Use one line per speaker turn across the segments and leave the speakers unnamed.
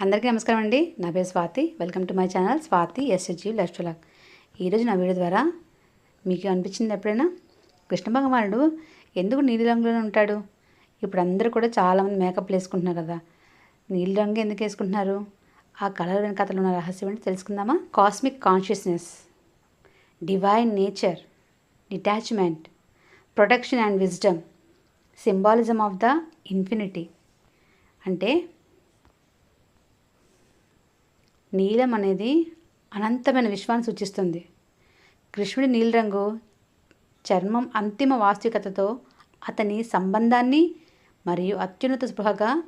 అందరికీ నమస్కారం అండి. నా పేరు Swathi. Welcome to my channel Swathi SHG lifestyle ఈరోజు నా వీడియో ద్వారా మీకు అనిపించింది ఎప్పుడైనా? కృష్ణ భగవానుడు ఎందుకు నీలి రంగులోనే ఉంటాడు? ఇప్పుడు అందరూ కూడా చాలామంది మేకప్లు వేసుకుంటున్నారు కదా. నీలి రంగు ఎందుకు వేసుకుంటున్నారు? ఆ కలర్ వెనకాతలు ఉన్న రహస్యం ఏంటి తెలుసుకుందామా? Cosmic consciousness divine nature detachment protection and wisdom symbolism of the infinity అంటే నీలం అనేది అనంతమైన విశ్వాన్ని సూచిస్తుంది. కృష్ణుడి నీలిరంగు చర్మం అంతిమ వాస్తవికతతో అతని సంబంధాన్ని మరియు అత్యున్నత స్పృహగా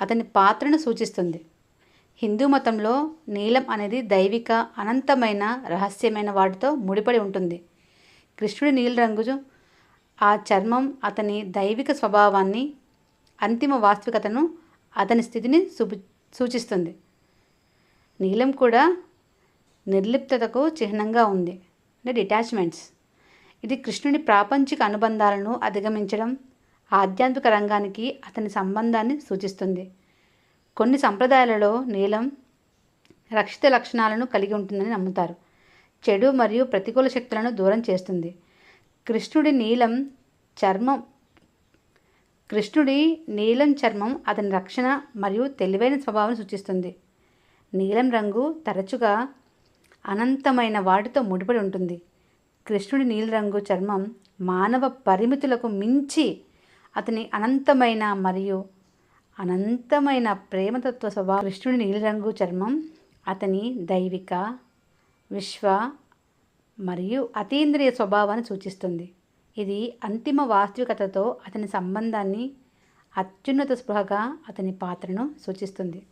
అతని పాత్రను సూచిస్తుంది. హిందూ మతంలో నీలం అనేది దైవిక అనంతమైన రహస్యమైన వాటితో ముడిపడి ఉంటుంది. కృష్ణుడి నీలిరంగు ఆ చర్మం అతని దైవిక స్వభావాన్ని అంతిమ వాస్తవికతను అతని స్థితిని సూచిస్తుంది. నీలం కూడా నిర్లిప్తతకు చిహ్నంగా ఉంది. అంటే డిటాచ్మెంట్స్. ఇది కృష్ణుని ప్రాపంచిక అనుబంధాలను అధిగమించడం ఆధ్యాత్మిక రంగానికి అతని సంబంధాన్ని సూచిస్తుంది. కొన్ని సంప్రదాయాలలో నీలం రక్షిత లక్షణాలను కలిగి ఉంటుందని నమ్ముతారు. చెడు మరియు ప్రతికూల శక్తులను దూరం చేస్తుంది. కృష్ణుడి నీలం చర్మం కృష్ణుడి నీలం చర్మం అతని రక్షణ మరియు తెలివైన స్వభావం సూచిస్తుంది. నీలం రంగు తరచుగా అనంతమైన వాటితో ముడిపడి ఉంటుంది. కృష్ణుడి నీలిరంగు చర్మం మానవ పరిమితులకు మించి అతని అనంతమైన మరియు అనంతమైన ప్రేమతత్వ స్వభావం. కృష్ణుడి నీలిరంగు చర్మం అతని దైవిక విశ్వ మరియు అతీంద్రియ స్వభావాన్ని సూచిస్తుంది. ఇది అంతిమ వాస్తవికతతో అతని సంబంధాన్ని అత్యున్నత స్పృహగా అతని పాత్రను సూచిస్తుంది.